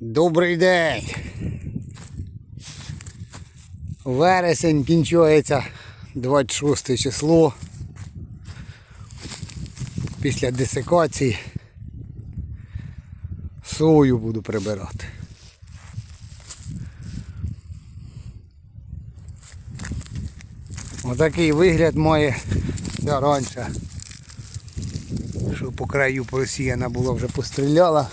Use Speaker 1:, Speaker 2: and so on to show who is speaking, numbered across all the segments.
Speaker 1: Добрий день. Вересень кінчується 26 число. Після десикації сою буду прибирати. Отакий вигляд має раніше. Що по краю просіяна була вже постріляла.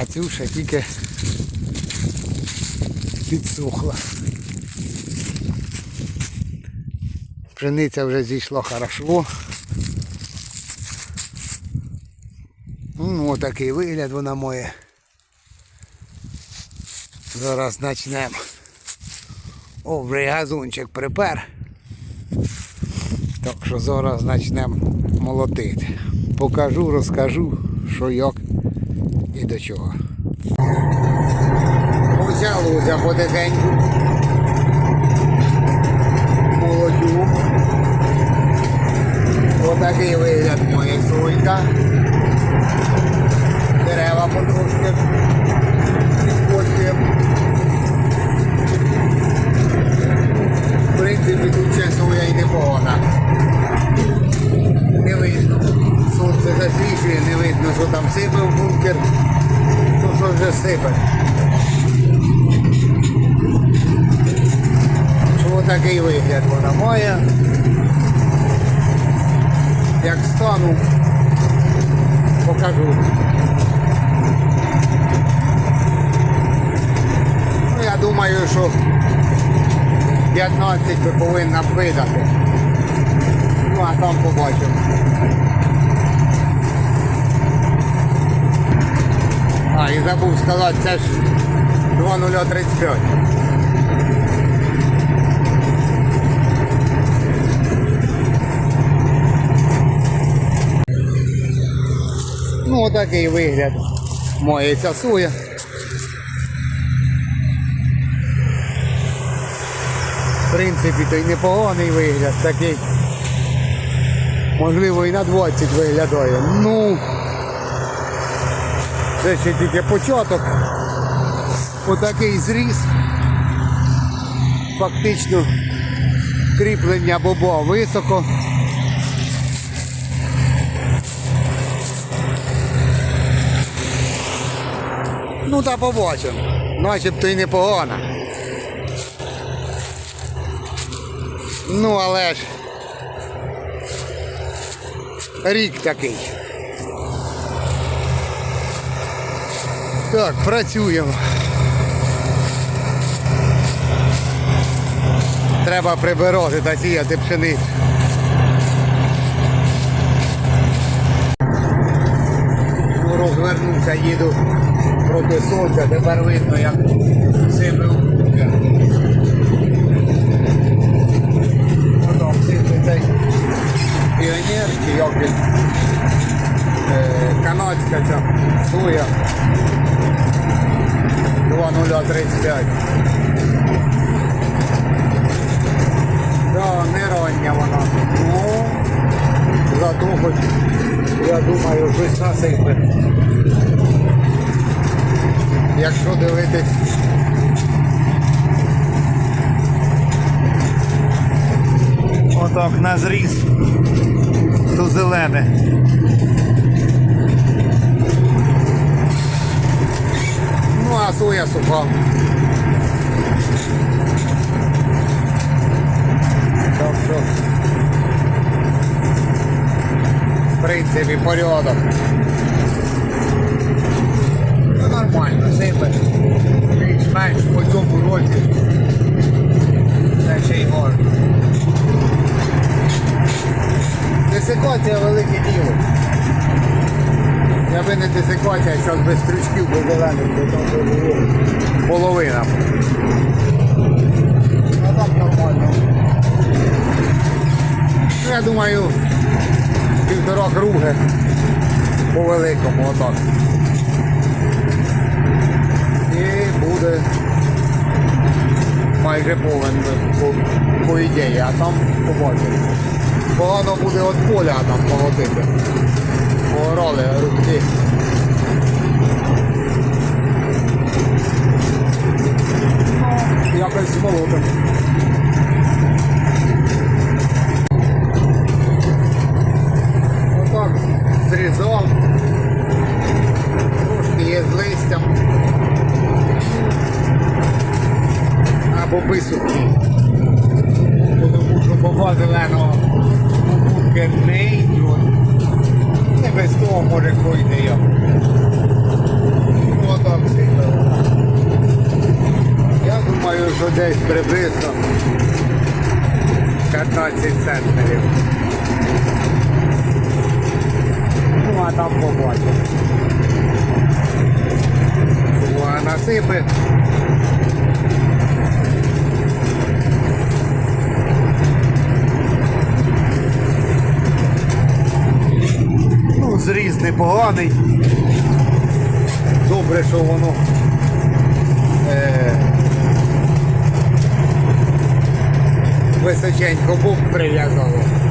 Speaker 1: А цю ще тільки підсохла. Пшениця вже зійшла хорошо. Ну, отакий вигляд вона має. Зараз почнемо. О, вже газончик припер. Так що зараз почнемо молотити. Покажу, розкажу, що як до чого. Почалося потихеньку. Молодю. Отакий вигляд моя сойка. Дерева потрошки підкочуємо. В принципі, тут ще соя і непогана. Не видно. Сонце засвічує, не видно, що там сипе в бункер. То що вже сипе. Що такий вигляд вона має. Як стану, покажу. Ну, я думаю, що 15 би повинна б видати. Ну, а там побачимо. А, і забув сказати, це ж 2035. Ну, отакий вигляд моєї соя. В принципі, то й непоганий вигляд такий. Можливо і на 20 виглядає. Ну це ще тільки початок. Отакий зріз. Фактично кріплення боба високо. Ну та побачимо. Начебто й непогано. Ну але ж рік такий. Так, працюємо. Треба прибирати та сіяти пшеницю. Ну, Розвернувся, їду проти сонця, тепер видно, як бункер. Потім сипе цей піонер, чи як він, е, канадська ця соя. 2035. Да, не рання вона. Ну, зато хоч, я думаю, щось насипе. Якщо дивитись. Отак на зріз, то зелене. Ну, а соя суха. Так що, в принципі, порядок. Ну, нормально, сипе. Більш-менш по цьому році. Це ще й можна. Десикація велике діло. Якби не десикація, зараз без стрічків би зелених, то там би було половина. А так нормально. Ну, я думаю, півтора круги по великому отак. І буде майже повен по, по ідеї, а там побачимо погано буде от поля там молотити. Погорали руки. Якось молотим. Насипи. Ну, зріз непоганий. Добре, що воно е, височенько бук прив'язало.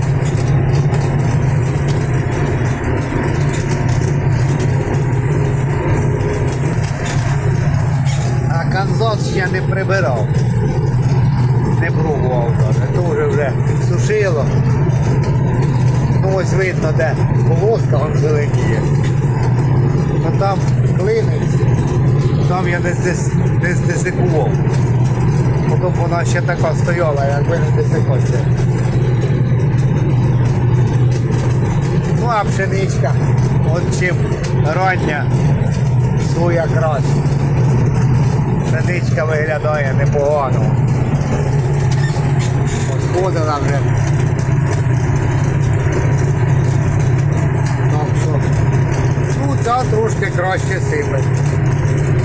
Speaker 1: Канзас ще не прибирав. Не пробував навіть. Дуже вже сушило. Ну ось видно, де полоска он зеленіє. А там клинець, там я десь, десь. Потім вона ще така стояла, якби не десикося. Ну а пшеничка, от чим рання своя краще. Пшеничка виглядає непогано. Сходила вже. Так що, ну ця трошки краще сипе.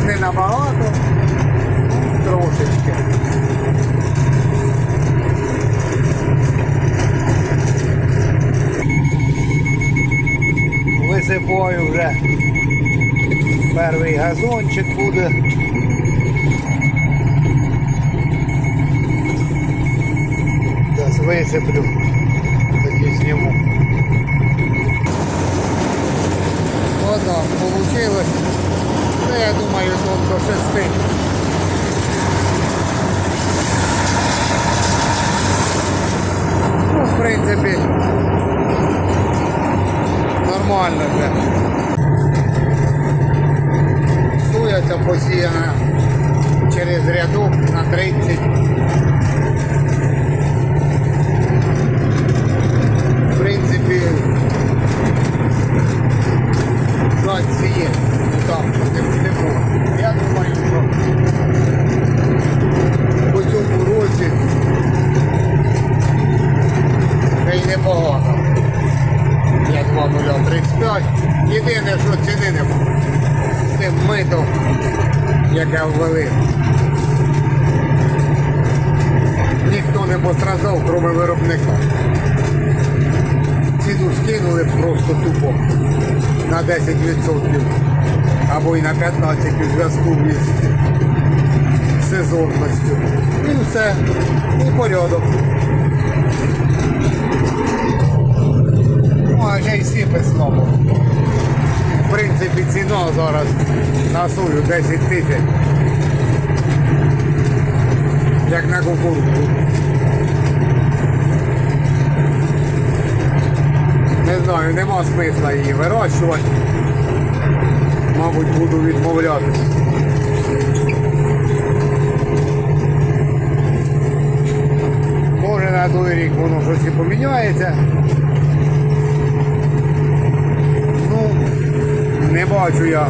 Speaker 1: Не набагато, трошечки. Висипаю вже перший газончик буде. Висиплю, тоді зніму. Так получилось. Ну, я думаю, тут до шести. Ну, в принципі, нормально вже. Сується посіяна через рядок на 30. Ніхто не виробника. Ціну скинули просто тупо на 10% або й на 15% у зв'язку із сезонністю. І все, і порядок. Ну, а ще й сіпи знову. В принципі, ціна зараз на сою 10 тисяч. Як на кукурудзу. Знаю, нема смисла її вирощувати. Мабуть, буду відмовлятися. Може на той рік воно щось і поміняється. Ну, не бачу я.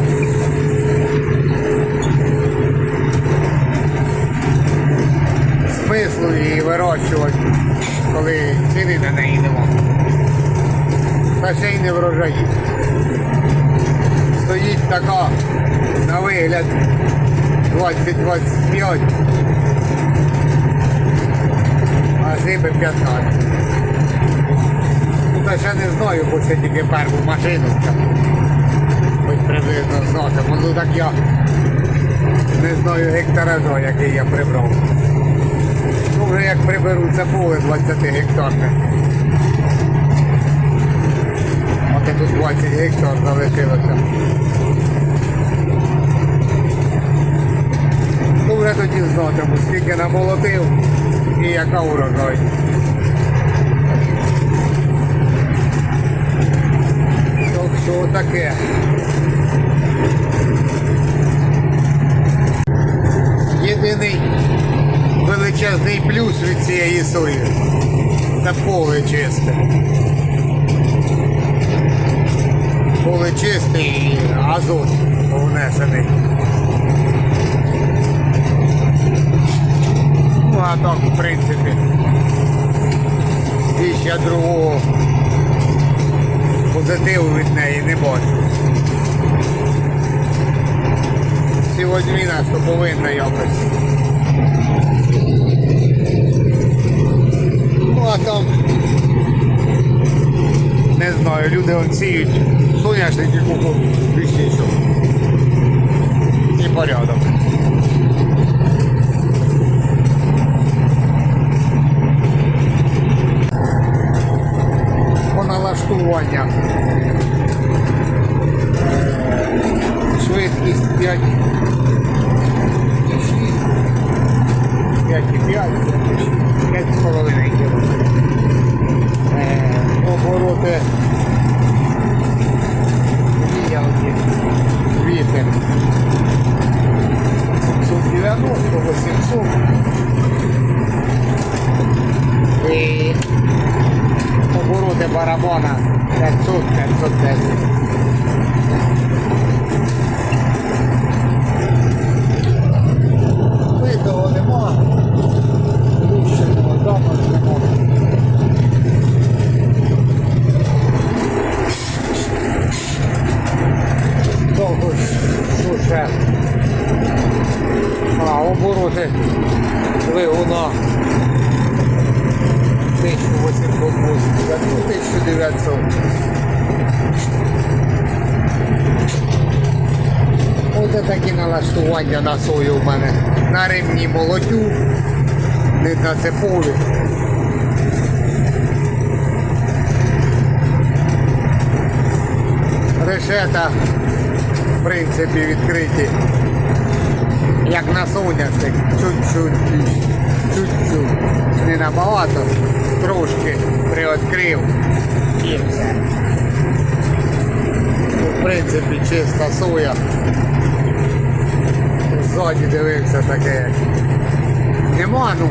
Speaker 1: Смислу її вирощувати, коли ціни на неї нема. Не врожаї. Стоїть така на вигляд 20-25, а зиби 15. Ну, та ще не знаю, бо це тільки першу машину. Хоч приблизно знатиму. Ну так я не знаю гектара за, який я прибрав. Ну вже як приберу це поле 20 гектарне. Тут 20 гектар залишилося. Ну вже тоді знатиму, скільки намолотив і яка урожай. Так що таке. Єдиний величезний плюс від цієї сої. Це поле чисте. І азот внесений. Ну а так, в принципі, більш я другого позитиву від неї не бачу. Нас то повинна якось. Ну а там люди он сіють соняшники більш нічого. І порядок. По налаштуваннях. Швидкість 5 і 6, 5 і 5, 5 з половиною км. Обороти віялки, вітер. 790, 800 і обороти барабана 500, ще. А, обороти двигуна 1880, ну 1900. Оце такі налаштування на сою в мене. На ремні молотю, не на цепові. Решета, в принципі, відкриті. Як на соняшник, чуть-чуть, чуть-чуть, не набагато, трошки приоткрив і все. В принципі, чиста соя. Ззаді дивився таке. Нема, ну.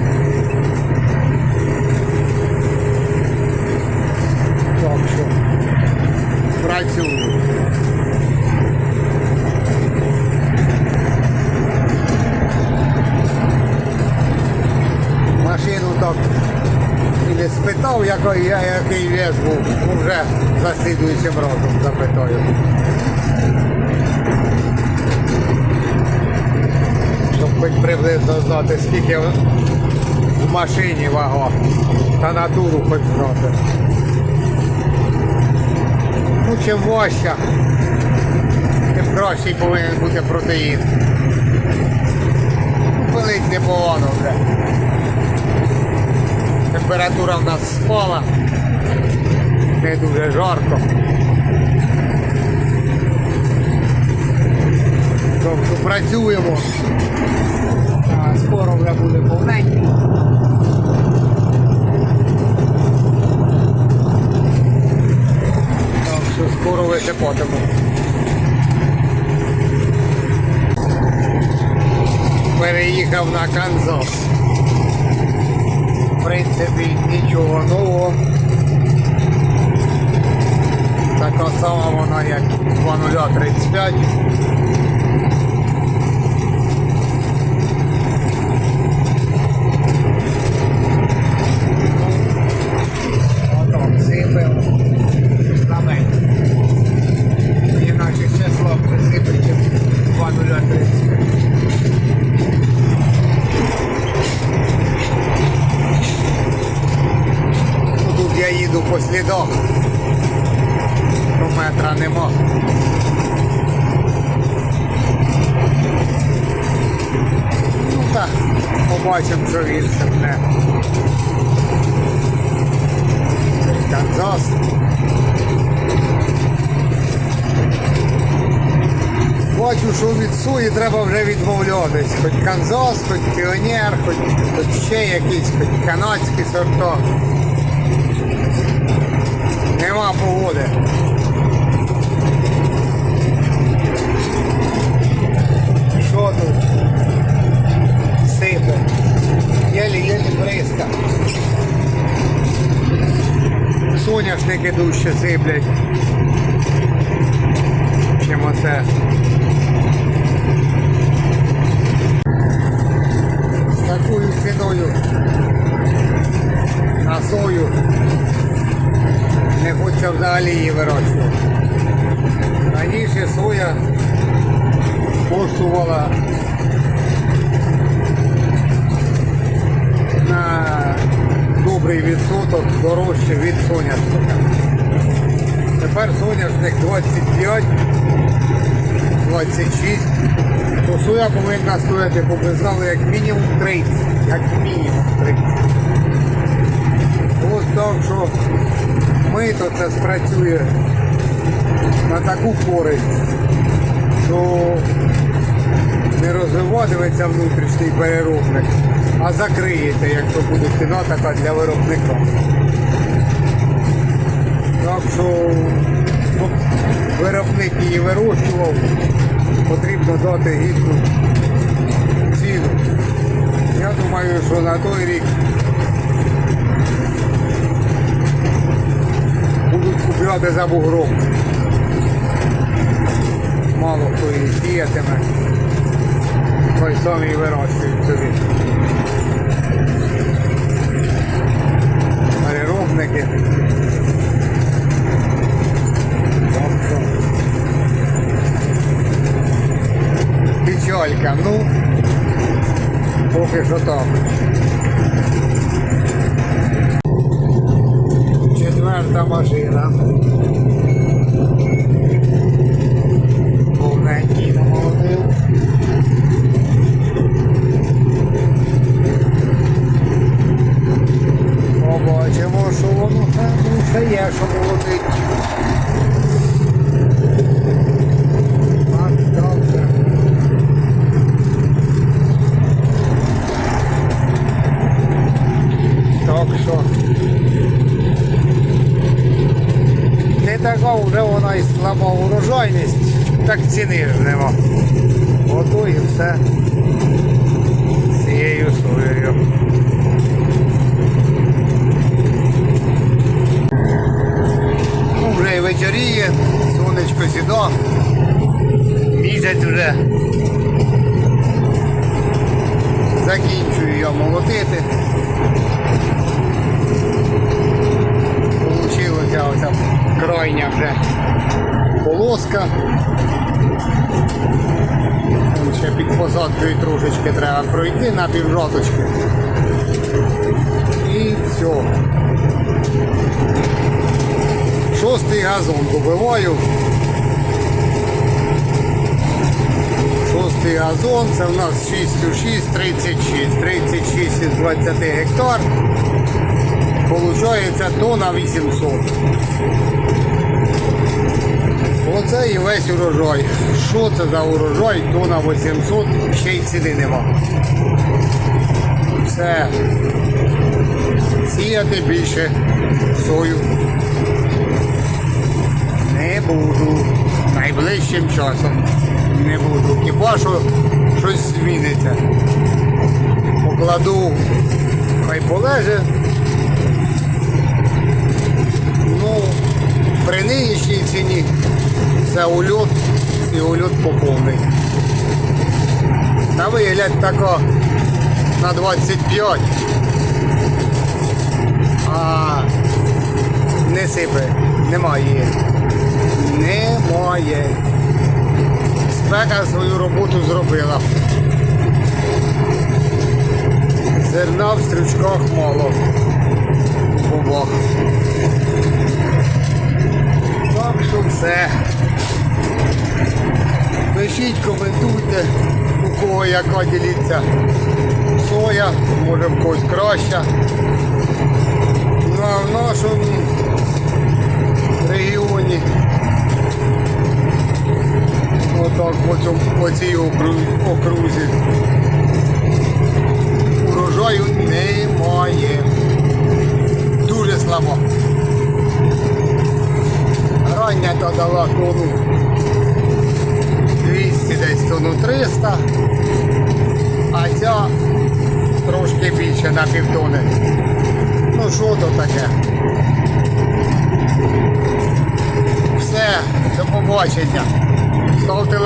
Speaker 1: Слідуючим разом запитаю. Щоб хоч приблизно знати, скільки в машині вага, та натуру хоч знати. Ну, чим важча, тим кращий повинен бути протеїн. Ну, Пилить непогано вже. Температура в нас спала. Не дуже жарко. Тобто працюємо. А скоро вже буде що скоро висипатиму. Переїхав на Канзас. В принципі, нічого нового. Така сама вона, як 2035. Побачимо, що він сипне. Канзас. Бачу, що від сої треба вже відмовлятись. Хоч Канзас, хоч піонер, хоч, хоч ще якісь, хоч канадські сорта. Нема погоди. бризка. Соняшники дужче сиплять. Чим оце. З такою ціною на сою не хочеться взагалі її вирощувати. Раніше соя коштувала добрий відсоток дорожче від соняшника. Тепер соняшник 25, 26, то соя повинна стояти, знали, як мінімум 30, як мінімум 30. Ось так, що мито це спрацює на таку користь, що не розвиватиметься внутрішній переробник, а закриється, якщо буде ціна така для виробника. Так що щоб виробник її вирощував, потрібно дати гідну ціну. Я думаю, що на той рік будуть купляти за бугром. Мало хто її сіятиме. Хай самі вирощують собі. Що. Печалька, ну, поки що там. Четверта машина. Повненький намолотив. Побачимо, що воно там ну, ще є, що молотить. Так, добре. Так що. Не така вже вона і слаба урожайність, так ціни ж нема. Ото і все з цією соєю. Ну, вже і вечоріє, сонечко сідо, місяць вже. Закінчую я молотити. Получилася оця крайня вже полоска. Ще під посадкою трошечки треба пройти на півжаточки. І все. Шостий газон добиваю. Шостий газон, це в нас 6 у 6, 36. 36 із 20 гектар. Получається тона 800. Оце і весь урожай. Що це за урожай? Тона 800, ще й ціни нема. Все. Сіяти більше сою. Не буду. Найближчим часом не буду. Хіба що щось зміниться. Покладу, хай полеже. Ну, при нинішній ціні це ульот і ульот поповний. На вигляд тако на 25. А не сипе, немає. Немає. Спека свою роботу зробила. Зерна в стрючках мало. Бобах. Так що все. Пишіть, коментуйте, у кого яка діліться соя, може в когось краща. Ну а в нашому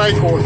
Speaker 1: Все, до побачення. Ставте лайкос.